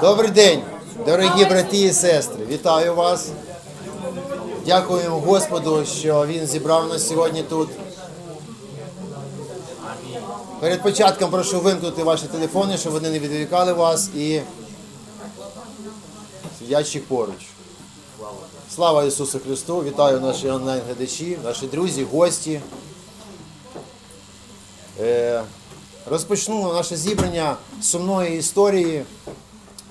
Добрий день, дорогі брати і сестри. Вітаю вас. Дякуємо Господу, що Він зібрав нас сьогодні тут. Перед початком прошу вимкнути ваші телефони, щоб вони не відволікали вас і сидячих поруч. Слава Ісусу Христу! Вітаю наші онлайн-глядачі, наші друзі, гості. Е, Розпочну наше зібрання з сумної історії,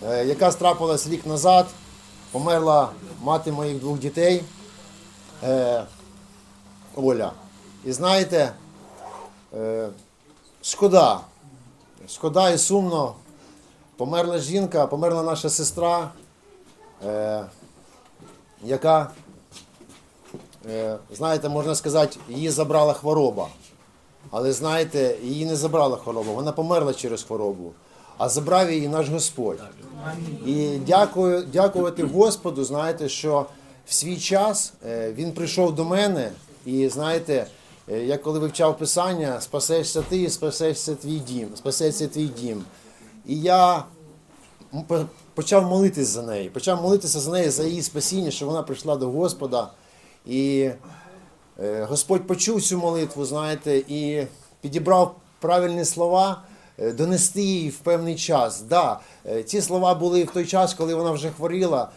яка страпилась рік назад. Померла мати моїх двох дітей е, Оля. І знаєте, е, шкода. Шкода і сумно. Померла жінка, померла наша сестра, е, яка, е, знаєте, можна сказати, її забрала хвороба. Але знаєте, її не забрала хвороба, вона померла через хворобу, а забрав її наш Господь. І дякую, дякувати Господу, знаєте, що в свій час е, він прийшов до мене, і знаєте, е, я коли вивчав Писання, спасешся ти, спасешся твій дім, спасеться твій дім. І я почав молитись за неї, почав молитися за неї, за її спасіння, що вона прийшла до Господа. І Е, Господь почув цю молитву, знаєте, і підібрав правильні слова, донести їй в певний час. Да, е, ці слова були в той час, коли вона вже хворіла.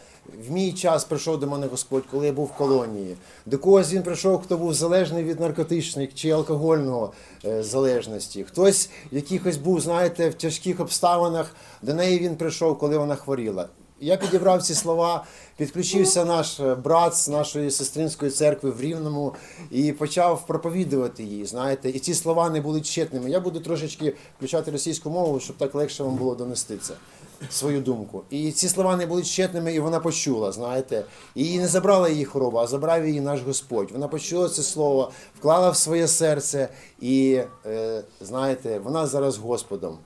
В мій час прийшов до мене Господь, коли я був в колонії. До когось він прийшов, хто був залежний від наркотичних чи алкогольного е, залежності. Хтось якихось був, знаєте, в тяжких обставинах. До неї він прийшов, коли вона хворіла. Я підібрав ці слова, підключився наш е, брат з нашої сестринської церкви в Рівному і почав проповідувати її. Знаєте, і ці слова не були тщетними. Я буду трошечки включати російську мову, щоб так легше вам було донести це. Свою думку. І ці слова не були тщетними, і вона почула, знаєте. І не забрала її хвороба, а забрав її наш Господь. Вона почула це слово, вклала в своє серце, і е, знаєте, вона зараз Господом.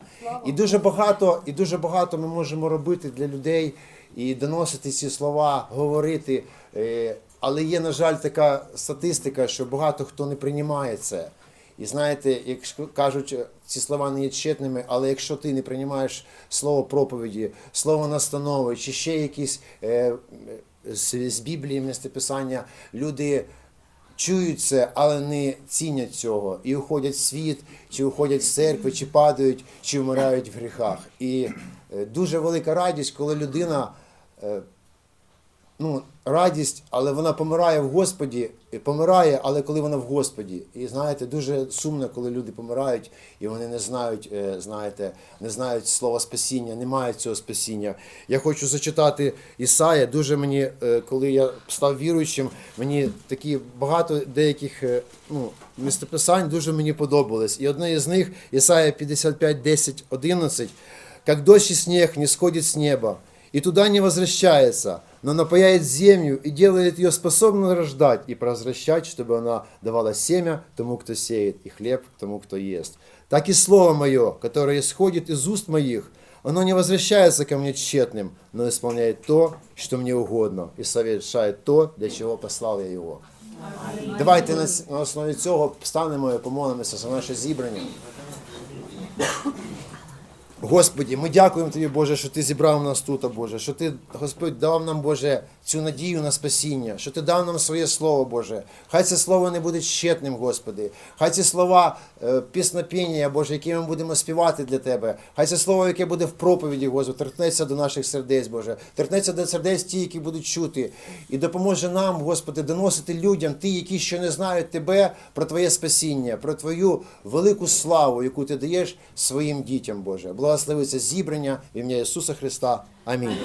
І дуже багато, і дуже багато ми можемо робити для людей і доносити ці слова, говорити. Е, але є, на жаль, така статистика, що багато хто не приймає це. І знаєте, як кажуть, ці слова не є тщетними, але якщо ти не приймаєш слово проповіді, слово настанови, чи ще якісь е, з, з Біблії містописання, люди чують це, але не цінять цього. І уходять в світ, чи уходять з церкви, чи падають, чи вмирають в гріхах. І е, дуже велика радість, коли людина. е, ну, радість, але вона помирає в Господі, і помирає, але коли вона в Господі. І знаєте, дуже сумно, коли люди помирають, і вони не знають, е, знаєте, не знають слова спасіння, не мають цього спасіння. Я хочу зачитати Ісая. Дуже мені, е, коли я став віруючим, мені такі багато деяких е, ну, містописань дуже мені подобались. І одне із них Ісая 55, 10, 11. Как дождь и снег не сходит с неба, и туда не возвращается, но напаяет землю и делает ее способной рождать и произвращать, чтобы она давала семя тому, кто сеет, и хлеб тому, кто ест. Так и слово мое, которое исходит из уст моих, оно не возвращается ко мне тщетным, но исполняет то, что мне угодно, и совершает то, для чего послал я его. Давайте на, с- на основі цього встанемо і помолимося за наше зібрання. Господі, ми дякуємо Тобі, Боже, що Ти зібрав нас тут, а, Боже, що Ти, Господь, дав нам, Боже, цю надію на спасіння, що Ти дав нам своє слово, Боже. Хай це слово не буде щетним, Господи. Хай ці слова е, піснопіння, Боже, які ми будемо співати для Тебе. Хай це слово, яке буде в проповіді, Господи, торкнеться до наших сердець, Боже. Торкнеться до сердець ті, які будуть чути. І допоможе нам, Господи, доносити людям, ті, які ще не знають Тебе, про Твоє спасіння, про Твою велику славу, яку Ти даєш своїм дітям, Боже. Благослови це зібрання в ім'я Ісуса Христа. Амінь.